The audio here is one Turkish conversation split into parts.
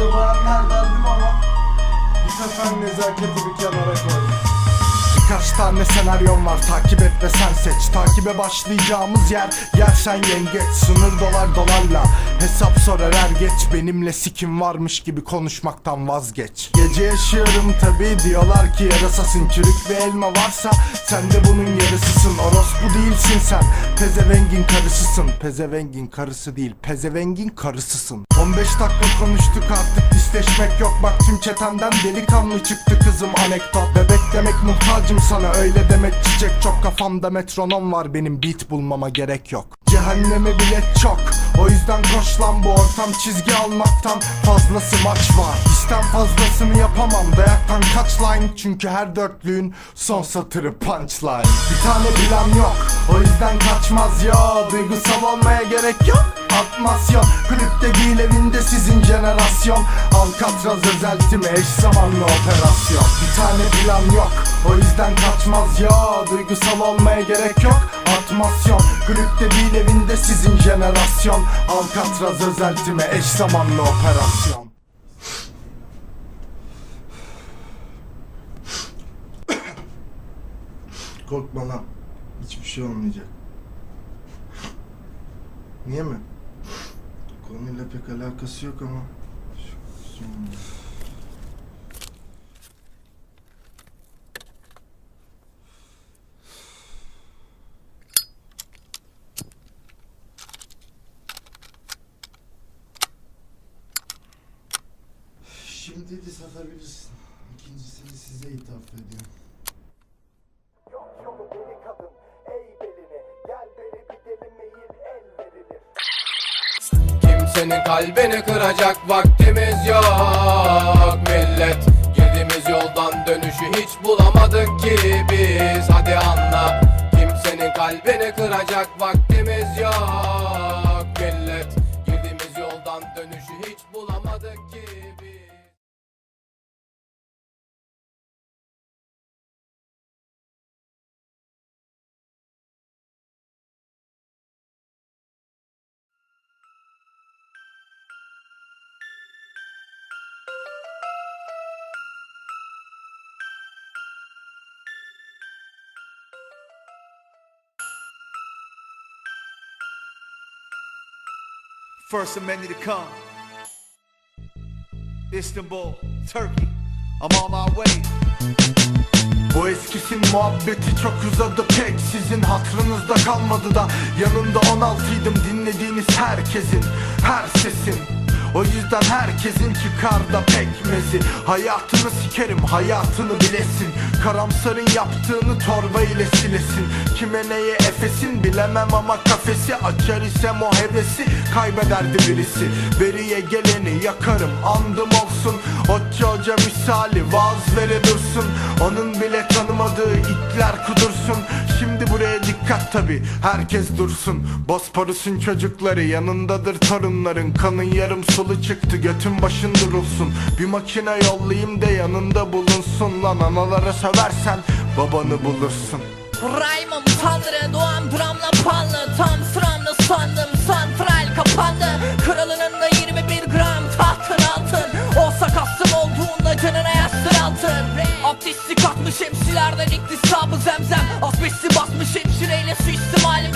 Önce bayanlar derdim ama Bu sefer nezaketi bir kenara koydum Birkaç tane senaryom var takip et ve sen seç. Takibe başlayacağımız yer yersen yengeç. Sınır dolar dolarla hesap sorar er geç. Benimle sikim varmış gibi konuşmaktan vazgeç. Gece yaşıyorum tabi diyorlar ki yarasasın Çürük bir elma varsa sen de bunun yarısısın Orospu değilsin sen. Pezevengin karısısın Pezevengin karısı değil pezevengin karısısın. 15 dakika konuştuk artık disleşmek yok. Bak tüm çetemden delikanlı çıktı kızım anekdot. Bebek demek muhtacım sana öyle demek çiçek çok. Kafamda metronom var benim beat bulmama gerek yok. Cehenneme bilet çok O yüzden koş lan bu ortam. Çizgi almaktan Fazlası maç var. İstem fazlasını yapamam Dayaktan kaç line Çünkü her dörtlüğün son satırı punchline. Bir tane plan yok O yüzden kaçmaz ya. Duygusal olmaya gerek yok Atmasyon Klipte değil evinde sizin jenerasyon. Alcatraz özeltimi eş zamanlı operasyon. Bir tane plan yok O yüzden kaçmaz ya. Duygusal olmaya gerek yok Atmasyon Klipte değil evinde sizin jenerasyon. Alcatraz özeltimi eş zamanlı operasyon Korkma lan Hiçbir şey olmayacak Niye mi? Konuyla pek alakası yok ama Şimdi de satabilirsin. İkincisini size ithaf ediyorum. Kimsenin kalbini kıracak vaktimiz yok. Millet Girdiğimiz yoldan dönüşü hiç bulamadık ki biz. Hadi anla Kimsenin kalbini kıracak vaktimiz yok First Amendment to come. Istanbul, Turkey. I'm on my way. Bu eskisin muhabbeti çok uzadı pek Sizin hatırınızda kalmadı da Yanında 16'ydım dinlediğiniz herkesin Her sesin o yüzden herkesin çıkarda pekmezi. Hayatını sikerim hayatını bilesin. Karamsarın yaptığını torba ile silesin. Kime neye efesin bilemem ama kafesi Açar isem o hevesi kaybederdi birisi. Veriye geleni yakarım andım olsun. Otçu hoca misali vaaz vere dursun. Onun bile tanımadığı itler kudursun Dikkat tabi herkes dursun. Bosporus'un çocukları yanındadır torunların. Kanın yarım sulu çıktı götün başın durulsun. Bir makine yollayayım da yanında bulunsun Lan. Analara söversen babanı bulursun. Raymond Tanrı doğan dramla panlı Tam sıramda sandım santral kapandı. Kralının da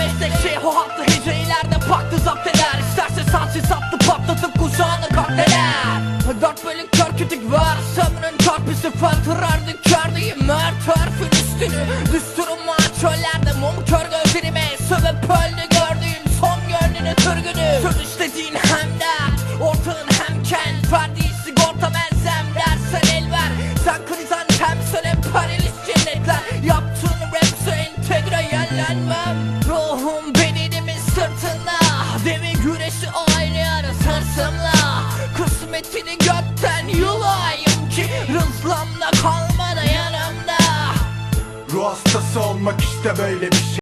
suistimali meslekçi O haklı heceylerden paktı zapt eder İsterse sansiz attı patlatıp kuşağını katleder Dört bölük kör kütük var Sömrün çarpısı fantırardı kördeyim Mert örfün üstünü. Düsturum var çöllerde mum kör gözlerime Sövüp öldü gördüğüm son gönlünü türgünü. Söz istediğin hem dert Ortağın işte böyle bir şey